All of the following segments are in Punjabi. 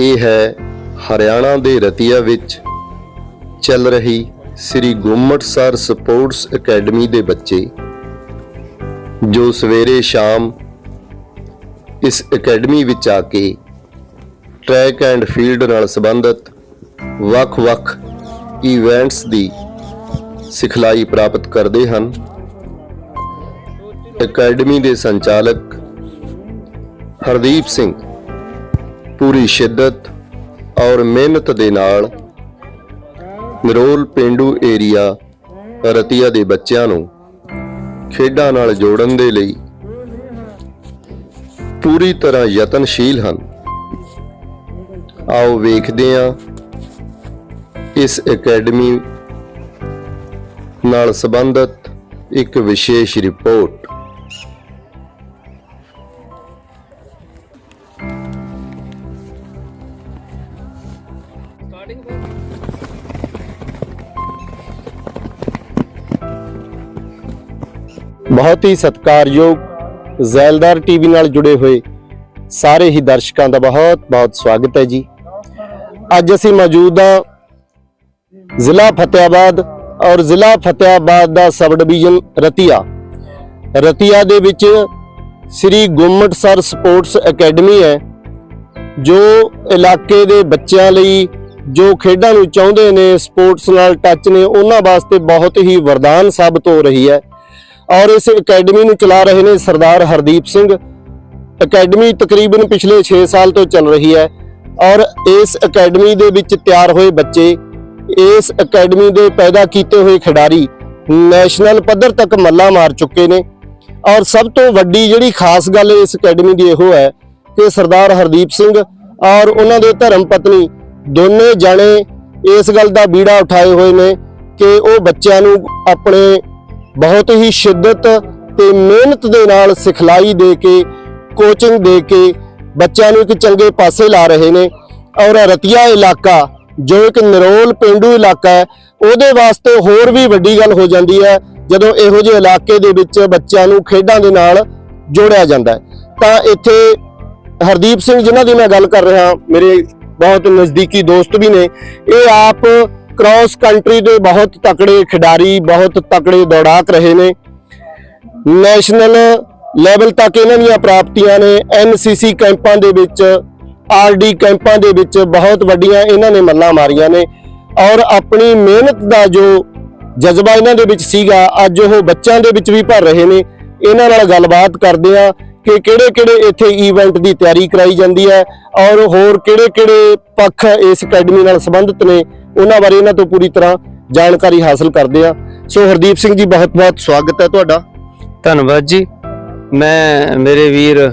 ਇਹ ਹੈ ਹਰਿਆਣਾ ਦੇ ਰਤੀਆ ਵਿੱਚ ਚੱਲ ਰਹੀ ਸ੍ਰੀ ਗੁੰਮਟਸਰ ਸਪੋਰਟਸ ਅਕੈਡਮੀ ਦੇ ਬੱਚੇ, ਜੋ ਸਵੇਰੇ ਸ਼ਾਮ ਇਸ ਅਕੈਡਮੀ ਵਿੱਚ ਆ ਕੇ ਟਰੈਕ ਐਂਡ ਫੀਲਡ ਨਾਲ ਸੰਬੰਧਿਤ ਵੱਖ-ਵੱਖ ਇਵੈਂਟਸ ਦੀ ਸਿਖਲਾਈ ਪ੍ਰਾਪਤ ਕਰਦੇ ਹਨ। ਅਕੈਡਮੀ ਦੇ ਸੰਚਾਲਕ ਹਰਦੀਪ ਸਿੰਘ ਪੂਰੀ ਸ਼ਿੱਦਤ ਔਰ ਮਿਹਨਤ ਦੇ ਨਾਲ ਨਿਰੋਲ ਪਿੰਡੂ ਏਰੀਆ ਰਤੀਆ ਦੇ ਬੱਚਿਆਂ ਨੂੰ ਖੇਡਾਂ ਨਾਲ ਜੋੜਨ ਦੇ ਲਈ ਪੂਰੀ ਤਰ੍ਹਾਂ ਯਤਨਸ਼ੀਲ ਹਨ। ਆਓ ਵੇਖਦੇ ਹਾਂ ਇਸ ਅਕੈਡਮੀ ਨਾਲ ਸੰਬੰਧਿਤ ਇੱਕ ਵਿਸ਼ੇਸ਼ ਰਿਪੋਰਟ। ਬਹੁਤ ਹੀ ਸਤਿਕਾਰਯੋਗ ਜ਼ੈਲਦਾਰ ਟੀਵੀ ਨਾਲ ਜੁੜੇ ਹੋਏ ਸਾਰੇ ਹੀ ਦਰਸ਼ਕਾਂ ਦਾ ਬਹੁਤ ਬਹੁਤ ਸਵਾਗਤ ਹੈ ਜੀ। ਅੱਜ ਅਸੀਂ ਮੌਜੂਦ ਹਾਂ ਜ਼ਿਲ੍ਹਾ ਫਤਿਆਬਾਦ ਔਰ ਜ਼ਿਲ੍ਹਾ ਫਤਿਆਬਾਦ ਦਾ ਸਬ ਡਿਵੀਜ਼ਨ ਰਤੀਆ। ਰਤੀਆ ਦੇ ਵਿੱਚ ਸ੍ਰੀ ਗੁੰਮਟ ਸਰ ਸਪੋਰਟਸ ਅਕੈਡਮੀ ਹੈ, ਜੋ ਇਲਾਕੇ ਦੇ ਬੱਚਿਆਂ ਲਈ ਜੋ ਖੇਡਾਂ ਨੂੰ ਚਾਹੁੰਦੇ ਨੇ, ਸਪੋਰਟਸ ਨਾਲ ਟੱਚ ਨੇ, ਉਹਨਾਂ ਵਾਸਤੇ ਬਹੁਤ ਹੀ ਵਰਦਾਨ ਸਾਬਤ ਹੋ ਰਹੀ ਹੈ। ਔਰ ਇਸ ਅਕੈਡਮੀ ਨੂੰ ਚਲਾ ਰਹੇ ਨੇ ਸਰਦਾਰ ਹਰਦੀਪ ਸਿੰਘ। ਅਕੈਡਮੀ ਤਕਰੀਬਨ ਪਿਛਲੇ 6 ਸਾਲ ਤੋਂ ਚੱਲ ਰਹੀ ਹੈ ਔਰ ਇਸ ਅਕੈਡਮੀ ਦੇ ਵਿੱਚ ਤਿਆਰ ਹੋਏ ਬੱਚੇ, ਇਸ ਅਕੈਡਮੀ ਦੇ ਪੈਦਾ ਕੀਤੇ ਹੋਏ ਖਿਡਾਰੀ ਨੈਸ਼ਨਲ ਪੱਧਰ ਤੱਕ ਮੱਲਾ ਮਾਰ ਚੁੱਕੇ ਨੇ। ਔਰ ਸਭ ਤੋਂ ਵੱਡੀ ਜਿਹੜੀ ਖਾਸ ਗੱਲ ਇਸ ਅਕੈਡਮੀ ਦੀ ਇਹੋ ਹੈ ਕਿ ਸਰਦਾਰ ਹਰਦੀਪ ਸਿੰਘ ਔਰ ਉਹਨਾਂ ਦੇ ਧਰਮ ਪਤਨੀ ਦੋਨੇ ਜਾਣੇ ਇਸ ਗੱਲ ਦਾ ਬੀੜਾ ਉਠਾਏ ਹੋਏ ਨੇ ਕਿ ਉਹ ਬੱਚਿਆਂ ਨੂੰ ਆਪਣੇ ਬਹੁਤ ਹੀ ਸ਼ਿੱਦਤ ਤੇ ਮਿਹਨਤ ਦੇ ਨਾਲ ਸਿਖਲਾਈ ਦੇ ਕੇ ਕੋਚਿੰਗ ਦੇ ਕੇ ਬੱਚਿਆਂ ਨੂੰ ਇੱਕ ਚੰਗੇ ਪਾਸੇ ਲਾ ਰਹੇ ਨੇ। ਔਰ ਰਤੀਆ ਇਲਾਕਾ, ਜੋ ਇੱਕ ਨਿਰੋਲ ਪਿੰਡੂ ਇਲਾਕਾ ਹੈ, ਉਹਦੇ ਵਾਸਤੇ ਹੋਰ ਵੀ ਵੱਡੀ ਗੱਲ ਹੋ ਜਾਂਦੀ ਹੈ, ਜਦੋਂ ਇਹੋ ਜਿਹੇ ਇਲਾਕੇ ਦੇ ਵਿੱਚ ਬੱਚਿਆਂ ਨੂੰ ਖੇਡਾਂ ਦੇ ਨਾਲ ਜੋੜਿਆ ਜਾਂਦਾ ਹੈ। ਤਾਂ ਇੱਥੇ ਹਰਦੀਪ ਸਿੰਘ, ਜਿਨ੍ਹਾਂ ਦੀ ਮੈਂ ਗੱਲ ਕਰ ਰਿਹਾ, ਮੇਰੇ ਬਹੁਤ ਨਜ਼ਦੀਕੀ ਦੋਸਤ ਵੀ ਨੇ। ਇਹ ਆਪ ਕ੍ਰਾਸ ਕੰਟਰੀ ਦੇ ਬਹੁਤ ਤਕੜੇ ਖਿਡਾਰੀ, ਬਹੁਤ ਤਕੜੇ ਦੌੜਾਕ ਰਹੇ ਨੇ। ਨੈਸ਼ਨਲ ਲੈਵਲ ਤੱਕ ਇਹਨਾਂ ਦੀਆਂ ਪ੍ਰਾਪਤੀਆਂ ਨੇ। ਐਨਸੀਸੀ ਕੈਂਪਾਂ ਦੇ ਵਿੱਚ ਆਰਡੀ ਕੈਂਪਾਂ ਦੇ ਵਿੱਚ ਬਹੁਤ ਵੱਡੀਆਂ ਇਹਨਾਂ ਨੇ ਮੱਲਾਂ ਮਾਰੀਆਂ ਨੇ। ਔਰ ਆਪਣੀ ਮਿਹਨਤ ਦਾ ਜੋ ਜਜ਼ਬਾ ਇਹਨਾਂ ਦੇ ਵਿੱਚ ਸੀਗਾ, ਅੱਜ ਉਹ ਬੱਚਿਆਂ ਦੇ ਵਿੱਚ ਵੀ ਭਰ ਰਹੇ ਨੇ। ਇਹਨਾਂ ਨਾਲ ਗੱਲਬਾਤ ਕਰਦੇ ਆ ਕਿ ਕਿਹੜੇ-ਕਿਹੜੇ ਇੱਥੇ ਈਵੈਂਟ ਦੀ ਤਿਆਰੀ ਕਰਾਈ ਜਾਂਦੀ ਹੈ ਔਰ ਹੋਰ ਕਿਹੜੇ-ਕਿਹੜੇ ਪੱਖ ਇਸ ਅਕੈਡਮੀ ਨਾਲ ਸੰਬੰਧਿਤ ਨੇ, ਉਹਨਾਂ ਬਾਰੇ ਇਹਨਾਂ ਤੋਂ ਪੂਰੀ ਤਰ੍ਹਾਂ ਜਾਣਕਾਰੀ ਹਾਸਲ ਕਰਦੇ ਆ ਸੋ ਹਰਦੀਪ ਸਿੰਘ ਜੀ, ਬਹੁਤ-ਬਹੁਤ ਸਵਾਗਤ ਹੈ ਤੁਹਾਡਾ। ਧੰਨਵਾਦ ਜੀ। ਮੈਂ, ਮੇਰੇ ਵੀਰ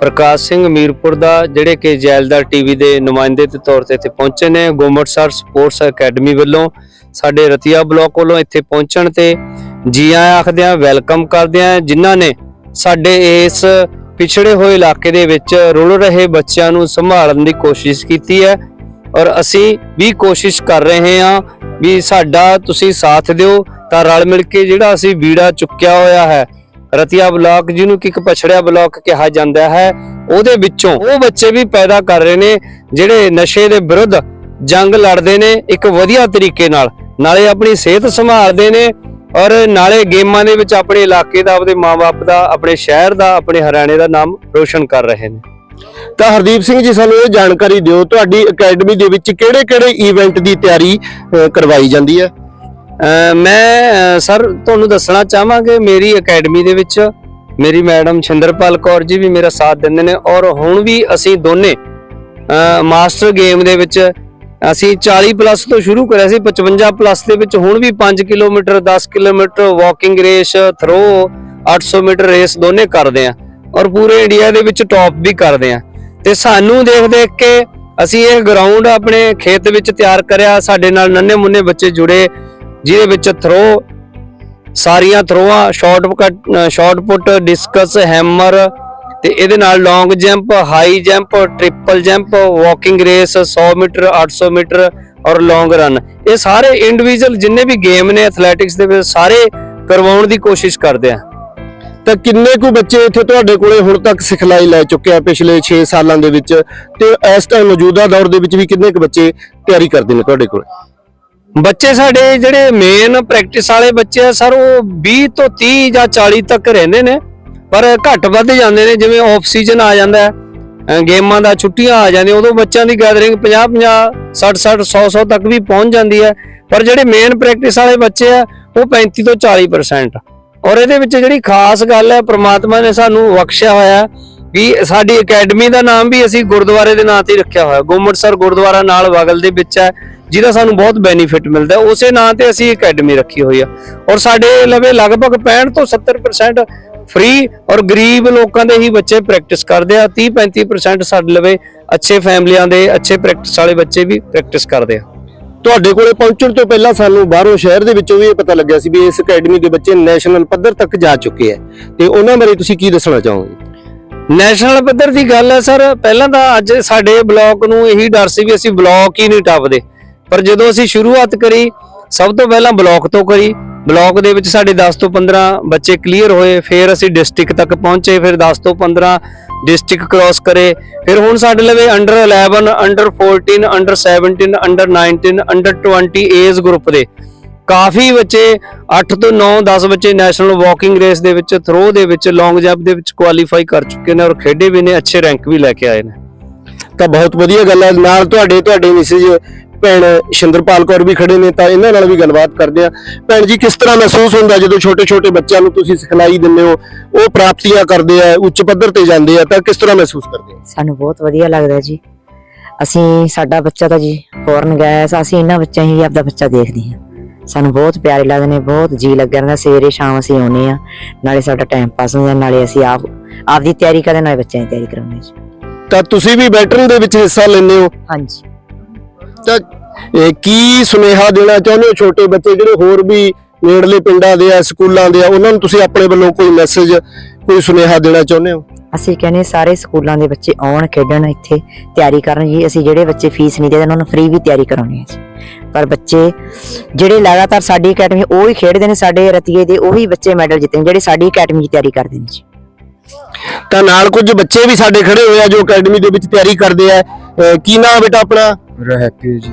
ਪ੍ਰਕਾਸ਼ ਸਿੰਘ ਮੀਰਪੁਰ ਦਾ, ਜਿਹੜੇ ਕਿ ਜੈਲਦਾਰ ਟੀਵੀ ਦੇ ਨੁਮਾਇੰਦੇ ਦੇ ਤੌਰ ਤੇ ਇੱਥੇ ਪਹੁੰਚੇ ਨੇ, ਗੋਮਟਸਰ ਸਪੋਰਟਸ ਅਕੈਡਮੀ ਵੱਲੋਂ ਸਾਡੇ ਰਤੀਆ ਬਲਾਕ ਵੱਲੋਂ ਇੱਥੇ ਪਹੁੰਚਣ ਤੇ ਜੀ ਆਇਆਂ ਆਖਦੇ ਆ ਵੈਲਕਮ ਕਰਦੇ ਆ ਜਿਨ੍ਹਾਂ ਨੇ ਸਾਡੇ ਇਸ ਪਿਛੜੇ ਹੋਏ ਇਲਾਕੇ ਦੇ ਵਿੱਚ ਰੁਲ ਰਹੇ ਬੱਚਿਆਂ ਨੂੰ ਸੰਭਾਲਣ ਦੀ ਕੋਸ਼ਿਸ਼ ਕੀਤੀ ਹੈ ਔਰ ਅਸੀਂ ਵੀ ਕੋਸ਼ਿਸ਼ ਕਰ ਰਹੇ ਹਾਂ ਵੀ ਸਾਡਾ ਤੁਸੀਂ ਸਾਥ ਦਿਓ ਤਾਂ ਰਲ ਮਿਲ ਕੇ ਜਿਹੜਾ ਅਸੀਂ ਬੀੜਾ ਚੁੱਕਿਆ ਹੋਇਆ ਹੈ, ਰਤੀਆ ਬਲਾਕ ਜਿਹਨੂੰ ਕਿ ਇੱਕ ਪਛੜਿਆ ਬਲਾਕ ਕਿਹਾ ਜਾਂਦਾ ਹੈ, ਉਹਦੇ ਵਿੱਚੋਂ ਉਹ ਬੱਚੇ ਵੀ ਪੈਦਾ ਕਰ ਰਹੇ ਨੇ ਜਿਹੜੇ ਨਸ਼ੇ ਦੇ ਵਿਰੁੱਧ ਜੰਗ ਲੜਦੇ ਨੇ ਇੱਕ ਵਧੀਆ ਤਰੀਕੇ ਨਾਲ, ਨਾਲੇ ਆਪਣੀ ਸਿਹਤ ਸੰਭਾਲਦੇ ਨੇ ਔਰ ਨਾਲੇ ਗੇਮਾਂ ਦੇ ਵਿੱਚ ਆਪਣੇ ਇਲਾਕੇ ਦਾ ਆਪਣੇ ਮਾਪੇ ਦਾ, ਆਪਣੇ ਸ਼ਹਿਰ ਦਾ, ਆਪਣੇ ਹਰਿਆਣੇ ਦਾ ਨਾਮ ਰੋਸ਼ਨ ਕਰ ਰਹੇ ਨੇ। ਤਾਂ ਹਰਦੀਪ ਸਿੰਘ ਜੀ, ਸਾਨੂੰ ਇਹ ਜਾਣਕਾਰੀ ਦਿਓ, ਤੁਹਾਡੀ ਅਕੈਡਮੀ ਦੇ ਵਿੱਚ ਕਿਹੜੇ-ਕਿਹੜੇ ਇਵੈਂਟ ਦੀ ਤਿਆਰੀ ਕਰਵਾਈ ਜਾਂਦੀ ਹੈ? ਮੈਂ ਸਰ, ਤੁਹਾਨੂੰ ਦੱਸਣਾ ਚਾਹਾਂਗੇ, ਮੇਰੀ ਅਕੈਡਮੀ ਦੇ ਵਿੱਚ ਮੇਰੀ ਮੈਡਮ ਛਿੰਦਰਪਾਲ ਕੌਰ ਜੀ ਵੀ ਮੇਰਾ ਸਾਥ ਦਿੰਦੇ ਨੇ ਔਰ ਹੁਣ ਵੀ ਅਸੀਂ ਦੋਨੇ ਮਾਸਟਰ ਗੇਮ ਦੇ ਵਿੱਚ ਅਸੀਂ 40 ਪਲੱਸ ਤੋਂ ਸ਼ੁਰੂ ਕਰਿਆ ਸੀ 55 ਪਲੱਸ ਦੇ ਵਿੱਚ ਹੁਣ ਵੀ 5 kilometre 10 kilometre walking race throw 800 metre race ਦੋਨੇ ਕਰਦੇ ਆ ਔਰ ਪੂਰੇ ਇੰਡੀਆ ਦੇ ਵਿੱਚ ਟੌਪ ਵੀ ਕਰਦੇ ਆ ਤੇ ਸਾਨੂੰ ਦੇਖ ਦੇਖ ਕੇ ਅਸੀਂ ਇਹ ਗਰਾਊਂਡ ਆਪਣੇ ਖੇਤ ਵਿੱਚ ਤਿਆਰ ਕਰਿਆ, ਸਾਡੇ ਨਾਲ ਨੰਨੇ ਮੁੰਨੇ ਬੱਚੇ ਜੁੜੇ, ਜਿਹਦੇ ਵਿੱਚ ਥਰੋ ਸਾਰੀਆਂ ਥਰੋਆਂ short cut shot put discus hammer ਤੇ ਇਹਦੇ ਨਾਲ long jump high jump triple jump walking race 100 metre 800 metre ਔਰ ਲੌਂਗ ਰਨ ਇਹ ਸਾਰੇ ਇੰਡੀਵਿਜੂਅਲ ਜਿੰਨੇ ਵੀ ਗੇਮ ਨੇ ਐਥਲੈਟਿਕਸ ਦੇ ਵਿੱਚ ਸਾਰੇ ਕਰਵਾਉਣ ਦੀ ਕੋਸ਼ਿਸ਼ ਕਰਦੇ ਆ। ਤਾਂ ਕਿੰਨੇ ਕੁ ਬੱਚੇ ਇੱਥੇ ਤੁਹਾਡੇ ਕੋਲੇ ਹੁਣ ਤੱਕ ਸਿਖਲਾਈ ਲੈ ਚੁੱਕੇ ਆ ਪਿਛਲੇ 6 ਸਾਲਾਂ ਦੇ ਵਿੱਚ? ਤੇ ਇਸ ਟਾਈਮ ਮੌਜੂਦਾ ਦੌਰ ਦੇ ਵਿੱਚ ਵੀ ਕਿੰਨੇ ਕੁ ਬੱਚੇ ਤਿਆਰੀ ਕਰਦੇ ਨੇ ਤੁਹਾਡੇ ਕੋਲ? ਬੱਚੇ ਸਾਡੇ ਜਿਹੜੇ ਮੇਨ ਪ੍ਰੈਕਟਿਸ ਵਾਲੇ ਬੱਚੇ ਆ ਸਰ ਉਹ 20 ਤੋਂ 30 ਜਾਂ 40 ਤੱਕ ਰਹਿੰਦੇ ਨੇ। ਪਰ ਘੱਟ ਵੱਧ ਜਾਂਦੇ ਨੇ, ਜਿਵੇਂ ਆਫ ਸੀਜ਼ਨ ਆ ਜਾਂਦਾ ਹੈ ਗੇਮਾਂ ਦਾ ਛੁੱਟੀਆਂ ਆ ਜਾਂਦੀਆਂ, ਉਦੋਂ ਬੱਚਿਆਂ ਦੀ ਗੈਦਰਿੰਗ 50 50 60 60 100 100 ਤੱਕ ਵੀ ਪਹੁੰਚ ਜਾਂਦੀ ਹੈ। ਪਰ ਜਿਹੜੇ ਮੇਨ ਪ੍ਰੈਕਟਿਸ ਵਾਲੇ ਬੱਚੇ ਆ, ਉਹ 35 ਤੋਂ 40% ਔਰ ਇਹਦੇ ਵਿੱਚ ਜਿਹੜੀ ਖਾਸ ਗੱਲ ਹੈ, ਪ੍ਰਮਾਤਮਾ ਨੇ ਸਾਨੂੰ ਬਖਸ਼ਿਆ ਹੋਇਆ ਹੈ ਵੀ ਸਾਡੀ ਅਕੈਡਮੀ ਦਾ ਨਾਮ ਵੀ ਅਸੀਂ ਗੁਰਦੁਆਰੇ ਦੇ ਨਾਂ ਤੇ ਹੀ ਰੱਖਿਆ ਹੋਇਆ। ਗੁਰਮਤਸਰ ਗੁਰਦੁਆਰਾ ਨਾਲ ਬਗਲ ਦੇ ਵਿੱਚ ਹੈ, ਜਿਹਦਾ ਸਾਨੂੰ ਬਹੁਤ ਬੈਨੀਫਿਟ ਮਿਲਦਾ ਉਸੇ ਨਾਂ ਤੇ ਅਸੀਂ ਅਕੈਡਮੀ ਰੱਖੀ ਹੋਈ ਆ ਔਰ ਸਾਡੇ ਲਵੇ ਲਗਭਗ 65 ਤੋਂ 70% ਫ੍ਰੀ ਔਰ ਗਰੀਬ ਲੋਕਾਂ ਦੇ ਹੀ ਬੱਚੇ ਪ੍ਰੈਕਟਿਸ ਕਰਦੇ ਆ। 30 35% ਸਾਡੇ ਲਵੇ ਅੱਛੇ ਫੈਮਲੀਆਂ ਦੇ ਅੱਛੇ ਪ੍ਰੈਕਟਿਸ ਵਾਲੇ ਬੱਚੇ ਵੀ ਪ੍ਰੈਕਟਿਸ ਕਰਦੇ ਆ। ਤੁਹਾਡੇ ਕੋਲੇ ਪਹੁੰਚਣ ਤੋਂ ਪਹਿਲਾਂ ਸਾਨੂੰ ਬਾਹਰੋਂ ਸ਼ਹਿਰ ਦੇ ਵਿੱਚੋਂ ਵੀ ਇਹ ਪਤਾ ਲੱਗਿਆ ਸੀ ਵੀ ਇਸ ਅਕੈਡਮੀ ਦੇ ਬੱਚੇ ਨੈਸ਼ਨਲ ਪੱਧਰ ਤੱਕ ਜਾ ਚੁੱਕੇ ਆ। ਤੇ ਉਹਨਾਂ ਬਾਰੇ ਤੁਸੀਂ ਕੀ ਦੱਸਣਾ ਚਾਹੋਗੇ? ਨੈਸ਼ਨਲ ਪੱਧਰ ਦੀ ਗੱਲ ਹੈ ਸਰ ਪਹਿਲਾਂ ਤਾਂ ਅੱਜ ਸਾਡੇ ਬਲਾਕ ਨੂੰ ਇਹੀ ਡਰ ਸੀ ਵੀ ਅਸੀਂ ਬਲਾਕ ਹੀ ਨਹੀਂ ਟੱਪਦੇ। ਪਰ ਜਦੋਂ ਅਸੀਂ ਸ਼ੁਰੂਆਤ ਕਰੀ ਸਭ ਤੋਂ ਪਹਿਲਾਂ ਬਲਾਕ ਤੋਂ ਕਰੀ ਬਲਾਕ ਦੇ ਵਿੱਚ ਸਾਡੇ 10 ਤੋਂ 15 ਬੱਚੇ ਕਲੀਅਰ ਹੋਏ, ਫਿਰ ਅਸੀਂ ਡਿਸਟ੍ਰਿਕਟ ਤੱਕ ਪਹੁੰਚੇ, ਫਿਰ 10 ਤੋਂ 15 ਡਿਸਟ੍ਰਿਕਟ ਕ੍ਰਾਸ ਕਰੇ। ਫਿਰ ਹੁਣ ਸਾਡੇ ਲਵੇ under 11 under 14 under 17 under 19 under 20 age group ਦੇ। ਕਾਫੀ ਬੱਚੇ 8 ਤੋਂ 9 10 ਬੱਚੇ ਨੈਸ਼ਨਲ ਵਾਕਿੰਗ ਰੇਸ ਦੇ ਵਿੱਚ ਥਰੋ ਦੇ ਵਿੱਚ ਲੌਂਗ ਜੰਪ ਦੇ ਵਿੱਚ ਕੁਆਲੀਫਾਈ ਕਰ ਚੁੱਕੇ ਨੇ ਔਰ ਖੇਡੇ ਵੀ ਨੇ, ਅੱਛੇ ਰੈਂਕ ਵੀ ਲੈ ਕੇ ਆਏ ਨੇ। ਤਾਂ ਬਹੁਤ ਵਧੀਆ ਗੱਲ ਹੈ ਨਾਲ ਤੁਹਾਡੇ ਤੁਹਾਡੇ ਮੈਸੇਜ ਭੈਣ ਸ਼ਿੰਦਰਪਾਲ ਕੌਰ ਵੀ ਖੜੇ ਨੇ ਤਾਂ ਇਹਨਾਂ ਨਾਲ ਵੀ ਗੱਲਬਾਤ ਕਰਦੇ ਆ ਭੈਣ ਜੀ ਕਿਸ ਤਰ੍ਹਾਂ ਮਹਿਸੂਸ ਹੁੰਦਾ ਜਦੋਂ ਛੋਟੇ ਛੋਟੇ ਬੱਚਿਆਂ ਨੂੰ ਤੁਸੀਂ ਸਿਖਲਾਈ ਦਿੰਦੇ ਹੋ? ਉਹ ਪ੍ਰਾਪਤੀਆਂ ਕਰਦੇ ਆ ਉੱਚ ਪੱਧਰ ਤੇ ਜਾਂਦੇ ਆ ਤਾਂ ਕਿਸ ਤਰ੍ਹਾਂ ਮਹਿਸੂਸ ਕਰਦੇ ਆ ਸਾਨੂੰ ਬਹੁਤ ਵਧੀਆ ਲੱਗਦਾ ਜੀ। ਅਸੀਂ ਸਾਡਾ ਬੱਚਾ ਤਾਂ ਜੀ ਫੋਰਨ ਗਿਆ ਹੈ, ਅਸੀਂ ਇਹਨਾਂ ਬੱਚਿਆਂ ਹੀ ਆਪਦਾ ਬੱਚਾ ਦੇਖਦੇ ਹਾਂ। ਸਾਨੂੰ ਬਹੁਤ ਪਿਆਰੇ ਲੱਗਦੇ ਨੇ ਬਹੁਤ ਜੀ ਲੱਗਿਆ ਰਹਿੰਦਾ ਸਵੇਰੇ ਸ਼ਾਮ ਅਸੀਂ ਆਉਨੇ ਆ ਨਾਲੇ ਸਾਡਾ ਟਾਈਮ ਪਾਸ ਹੁੰਦਾ ਨਾਲੇ ਅਸੀਂ ਆਪ ਆਪਦੀ ਤਿਆਰੀ ਕਰਦੇ ਨਾਲੇ ਬੱਚਿਆਂ ਦੀ ਤਿਆਰੀ ਕਰਾਉਂਦੇ ਜੀ। ਤਾਂ ਤੁਸੀਂ ਵੀ ਬੈਟਰਨ ਦੇ ਵਿੱਚ ਹਿੱਸਾ ਲੈਂਦੇ ਹੋ? ਹਾਂਜੀ। ਤਾਂ ਕੀ ਸੁਨੇਹਾ ਦੇਣਾ ਚਾਹੁੰਦੇ ਹੋ ਛੋਟੇ ਬੱਚੇ ਜਿਹੜੇ ਹੋਰ ਵੀ ਨੇੜਲੇ ਪਿੰਡਾਂ ਦੇ ਆ ਸਕੂਲਾਂ ਦੇ ਆ ਉਹਨਾਂ ਨੂੰ ਤੁਸੀਂ ਆਪਣੇ ਵੱਲੋਂ ਕੋਈ ਮੈਸੇਜ ਕੋਈ ਸੁਨੇਹਾ ਦੇਣਾ ਚਾਹੁੰਦੇ ਹੋ? ਅਸੀਂ ਕਹਿੰਦੇ ਸਾਰੇ ਸਕੂਲਾਂ ਦੇ ਬੱਚੇ ਆਉਣ ਖੇਡਣ ਇੱਥੇ ਤਿਆਰੀ ਕਰਨ ਜੀ। ਅਸੀਂ ਜਿਹੜੇ ਬੱਚੇ ਫੀਸ ਨਹੀਂ ਦੇਦੇ ਉਹਨਾਂ ਨੂੰ ਫ੍ਰੀ ਵੀ ਤਿਆਰੀ ਕਰਾਉਣੀ ਹੈ ਜੀ। ਪਰ ਬੱਚੇ ਜਿਹੜੇ ਲਗਾਤਾਰ ਸਾਡੀ ਅਕੈਡਮੀ ਉਹ ਹੀ ਖੇਡਦੇ ਨੇ ਸਾਡੇ ਰਤੀਏ ਦੇ ਉਹੀ ਬੱਚੇ ਮੈਡਲ ਜਿੱਤੇ ਨੇ ਜਿਹੜੇ ਸਾਡੀ ਅਕੈਡਮੀ 'ਚ ਤਿਆਰੀ ਕਰਦੇ ਨੇ ਜੀ। ਤਾਂ ਨਾਲ ਕੁਝ ਬੱਚੇ ਵੀ ਸਾਡੇ ਖੜੇ ਹੋਏ ਆ ਜੋ ਅਕੈਡਮੀ ਦੇ ਵਿੱਚ ਤਿਆਰੀ ਕਰਦੇ ਆ। ਕੀ ਨਾਮ ਬੇਟਾ ਆਪਣਾ? ਮੇਰਾ ਹੈਪੀ ਜੀ।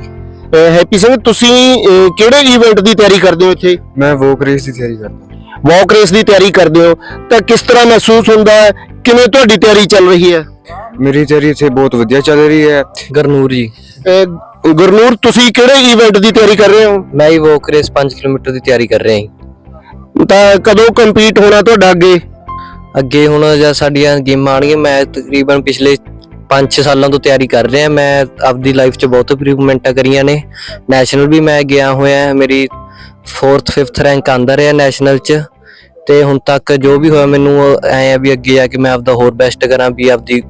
ਅਹ ਹੈਪੀ ਸਿੰਘ ਤੁਸੀਂ ਅਹ ਕਿਹੜੇ ਇਵੈਂਟ ਦੀ ਤਿਆਰੀ ਕਰਦੇ ਹੋ ਇੱਥੇ? ਮੈਂ ਵੋਕ ਰੇਸ ਦੀ ਤਿਆਰੀ ਕਰਦਾ। ਵਾਕ ਰੇਸ ਦੀ ਤਿਆਰੀ ਕਰਦੇ ਹੋ। ਤਾਂ ਕਿਸ ਤਰ੍ਹਾਂ ਮਹਿਸੂਸ ਹੁੰਦਾ ਹੈ? ਕਿਵੇਂ ਤੁਹਾਡੀ ਤਿਆਰੀ ਚੱਲ ਰਹੀ ਹੈ? ਮੇਰੀ ਤਿਆਰੀ ਇੱਥੇ ਬਹੁਤ ਵਧੀਆ ਚੱਲ ਰਹੀ ਹੈ। ਗਰਨੂਰ ਜੀ। ਅਹ ਗੁਰਨੂਰ ਤੁਸੀਂ ਕਿਹੜੇ ਇਵੈਂਟ ਦੀ ਤਿਆਰੀ ਕਰ ਰਹੇ ਹੋ? ਮੈਂ ਹੀ ਵੋਕ ਰੇਸ 5 ਕਿਲੋਮੀਟਰ ਦੀ ਤਿਆਰੀ ਕਰ ਰਿਹਾ ਹਾਂ ਤਾਂ ਕਦੋਂ ਕੰਪੀਟ ਹੋਣਾ ਤੁਹਾਡਾ ਅੱਗੇ? ਅੱਗੇ ਹੁਣ ਜਦ ਸਾਡੀਆਂ ਗੇਮਾਂ ਆਣਗੀਆਂ ਮੈਂ ਤਕਰੀਬਨ ਪਿਛਲੇ 5-6 ਸਾਲਾਂ ਤੋਂ ਤਿਆਰੀ ਕਰ ਰਿਹਾ, ਮੈਂ ਆਪਦੀ ਲਾਈਫ 'ਚ ਬਹੁਤ ਇੰਪਰੂਵਮੈਂਟਾਂ ਕਰੀਆਂ ਨੇ। ਨੈਸ਼ਨਲ ਵੀ ਮੈਂ ਗਿਆ ਹੋਇਆ, ਮੇਰੀ 4th 5th ਰੈਂਕ ਆਂਦਾ ਰਿਹਾ ਨੈਸ਼ਨਲ 'ਚ। ਤੇ ਹੁਣ ਤੱਕ ਜੋ ਵੀ ਹੋਇਆ, ਮੈਨੂੰ ਐ ਆ ਵੀ ਅੱਗੇ ਜਾ ਕੇ ਮੈਂ ਆਪਦਾ ਹੋਰ ਬੈਸਟ ਕਰਾਂ, ਵੀ ਆਪਦੀ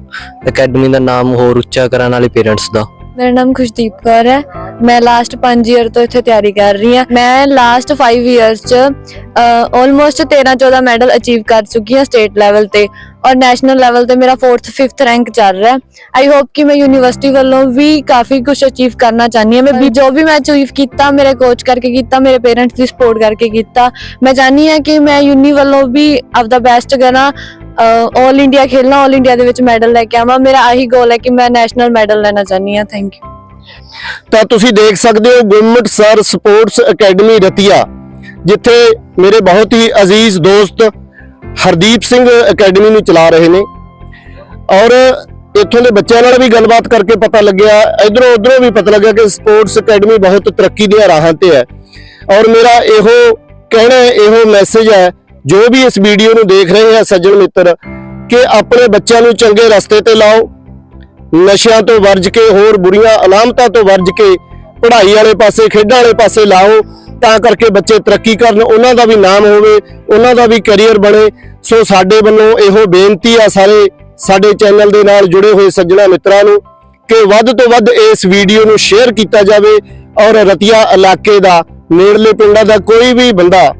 ਅਕੈਡਮੀ ਦਾ ਨਾਮ ਹੋਰ ਉੱਚਾ ਕਰਾਂ, ਨਾਲੇ ਪੇਰੈਂਟਸ ਦਾ। ਮੇਰਾ ਨਾਮ ਖੁਸ਼ਦੀਪ ਕੌਰ ਹੈ। ਮੈਂ ਲਾਸਟ 5 ਇਅਰ ਤੋਂ ਇੱਥੇ ਤਿਆਰੀ ਕਰ ਰਹੀ ਹਾਂ। ਮੈਂ ਲਾਸਟ 5 ਇਅਰਸ ਚ ਆਲਮੋਸਟ 13 14 ਮੈਡਲ ਅਚੀਵ ਕਰ ਚੁੱਕੀ ਹਾਂ ਸਟੇਟ ਲੈਵਲ ਤੇ। ਔਰ ਨੈਸ਼ਨਲ ਲੈਵਲ ਤੇ ਮੇਰਾ 4th 5th ਰੈਂਕ ਚੱਲ ਰਿਹਾ ਆਈ ਹੋਪ ਕਿ ਮੈਂ ਯੂਨੀਵਰਸਿਟੀ ਵੱਲੋਂ ਵੀ ਕਾਫੀ ਕੁਝ ਅਚੀਵ ਕਰਨਾ ਚਾਹਨੀ ਹਾਂ ਮੈਂ ਜੋ ਵੀ ਮੈਂ ਅਚੀਵ ਕੀਤਾ ਮੇਰੇ ਕੋਚ ਕਰਕੇ ਕੀਤਾ ਮੇਰੇ ਪੇਰੈਂਟਸ ਦੀ ਸਪੋਰਟ ਕਰਕੇ ਕੀਤਾ ਮੈਂ ਚਾਹਨੀ ਹਾਂ ਕਿ ਮੈਂ ਯੂਨੀ ਵੱਲੋਂ ਵੀ ਆਪਦਾ ਬੈਸਟ ਕਰਾਂ ਆਲ ਇੰਡੀਆ ਖੇਲਣਾ ਆਲ ਇੰਡੀਆ ਦੇ ਵਿੱਚ ਮੈਡਲ ਲੈ ਕੇ ਆਵਾਂ ਮੇਰਾ ਆਹੀ ਗੋਲ ਹੈ ਕਿ ਮੈਂ ਨੈਸ਼ਨਲ ਮੈਡਲ ਲੈਣਾ ਚਾਹਨੀ ਹਾਂ ਥੈਂਕ ਯੂ ਤਾਂ ਤੁਸੀਂ ਦੇਖ ਸਕਦੇ ਹੋ ਗੁਰਮਟ ਸਰ ਸਪੋਰਟਸ ਅਕੈਡਮੀ ਰਤੀਆ, ਜਿੱਥੇ ਮੇਰੇ ਬਹੁਤ ਹੀ ਅਜ਼ੀਜ਼ ਦੋਸਤ ਹਰਦੀਪ ਸਿੰਘ ਅਕੈਡਮੀ ਨੂੰ ਚਲਾ ਰਹੇ ਨੇ। ਔਰ ਇੱਥੋਂ ਦੇ ਬੱਚਿਆਂ ਨਾਲ ਵੀ ਗੱਲਬਾਤ ਕਰਕੇ ਪਤਾ ਲੱਗਿਆ, ਇਧਰੋਂ ਉਧਰੋਂ ਵੀ ਪਤਾ ਲੱਗਿਆ ਕਿ ਸਪੋਰਟਸ ਅਕੈਡਮੀ ਬਹੁਤ ਤਰੱਕੀ ਦੀਆਂ ਰਾਹਾਂ ਤੇ ਹੈ। ਔਰ ਮੇਰਾ ਇਹੋ ਕਹਿਣਾ ਇਹੋ ਮੈਸੇਜ ਹੈ, ਜੋ ਵੀ ਇਸ ਵੀਡੀਓ ਨੂੰ ਦੇਖ ਰਹੇ ਆ ਸੱਜਣ ਮਿੱਤਰ, ਕਿ ਆਪਣੇ ਬੱਚਿਆਂ ਨੂੰ ਚੰਗੇ ਰਸਤੇ ਤੇ ਲਾਓ, ਨਸ਼ਿਆਂ ਤੋਂ ਵਰਜ ਕੇ ਹੋਰ ਬੁਰੀਆਂ ਅਲਾਮਤਾਂ ਤੋਂ ਵਰਜ ਕੇ ਪੜ੍ਹਾਈ ਵਾਲੇ ਪਾਸੇ, ਖੇਡਾਂ ਵਾਲੇ ਪਾਸੇ ਲਾਓ ਤਾਂ ਕਰਕੇ ਬੱਚੇ ਤਰੱਕੀ ਕਰਨ, ਉਹਨਾਂ ਦਾ ਵੀ ਨਾਮ ਹੋਵੇ, ਉਹਨਾਂ ਦਾ ਵੀ ਕੈਰੀਅਰ ਬਣੇ। ਸੋ ਸਾਡੇ ਵੱਲੋਂ ਇਹੋ ਬੇਨਤੀ ਆ ਸਾਰੇ ਸਾਡੇ ਚੈਨਲ ਦੇ ਨਾਲ ਜੁੜੇ ਹੋਏ ਸੱਜਣਾ ਮਿੱਤਰਾਂ ਨੂੰ ਕਿ ਵੱਧ ਤੋਂ ਵੱਧ ਇਸ ਵੀਡੀਓ ਨੂੰ ਸ਼ੇਅਰ ਕੀਤਾ ਜਾਵੇ ਔਰ ਰਤੀਆ ਇਲਾਕੇ ਦਾ, ਨੇੜਲੇ ਪਿੰਡਾਂ ਦਾ ਕੋਈ ਵੀ ਬੰਦਾ,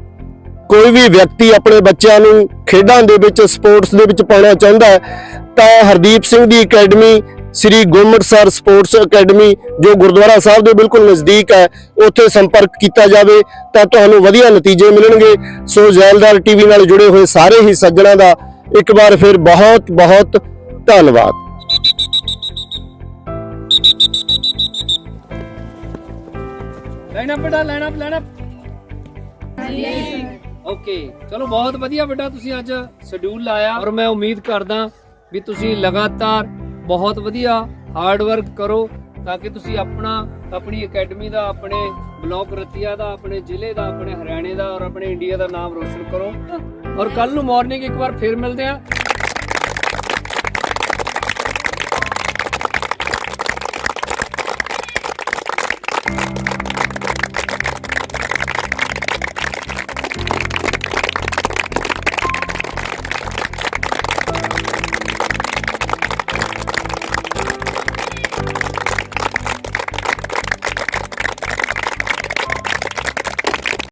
ਕੋਈ ਵੀ ਵਿਅਕਤੀ ਆਪਣੇ ਬੱਚਿਆਂ ਨੂੰ ਖੇਡਾਂ ਦੇ ਵਿੱਚ ਸਪੋਰਟਸ ਦੇ ਵਿੱਚ ਪਾਉਣਾ ਚਾਹੁੰਦਾ ਹੈ, ਤਾਂ ਹਰਦੀਪ ਸਿੰਘ ਦੀ academy Shri Gurmatsar sports academy ਜੋ ਗੁਰਦੁਆਰਾ ਸਾਹਿਬ ਦੇ ਬਿਲਕੁਲ ਨਜ਼ਦੀਕ ਹੈ ਉੱਥੇ ਸੰਪਰਕ ਕੀਤਾ ਜਾਵੇ ਤਾਂ ਤੁਹਾਨੂੰ ਵਧੀਆ ਨਤੀਜੇ ਮਿਲਣਗੇ। ਸੋ ਜ਼ੈਲਦਾਰ ਟੀਵੀ ਨਾਲ ਜੁੜੇ ਹੋਏ ਸਾਰੇ ਹੀ ਸੱਜਣਾਂ ਦਾ ਇੱਕ ਵਾਰ ਫਿਰ ਬਹੁਤ ਬਹੁਤ ਧੰਨਵਾਦ। ਲਾਈਨ ਅਪ ਬੇਟਾ line up line up okay ਚਲੋ ਬਹੁਤ ਵਧੀਆ ਬੇਟਾ ਤੁਸੀਂ ਅੱਜ ਸ਼ਡਿਊਲ ਲਾਇਆ ਔਰ ਮੈਂ ਉਮੀਦ ਕਰਦਾ ਵੀ ਤੁਸੀਂ ਲਗਾਤਾਰ ਬਹੁਤ ਵਧੀਆ ਹਾਰਡ ਵਰਕ ਕਰੋ ਤਾਂ ਕਿ ਤੁਸੀਂ ਆਪਣਾ, ਆਪਣੀ ਅਕੈਡਮੀ ਦਾ, ਆਪਣੇ ਬਲਾਕ ਰਤੀਆ ਦਾ, ਆਪਣੇ ਜ਼ਿਲ੍ਹੇ ਦਾ, ਆਪਣੇ ਹਰਿਆਣੇ ਦਾ ਔਰ ਆਪਣੇ ਇੰਡੀਆ ਦਾ ਨਾਮ ਰੋਸ਼ਨ ਕਰੋ। ਔਰ ਕੱਲ ਨੂੰ ਮਾਰਨਿੰਗ ਇੱਕ ਵਾਰ ਫੇਰ ਮਿਲਦੇ ਆ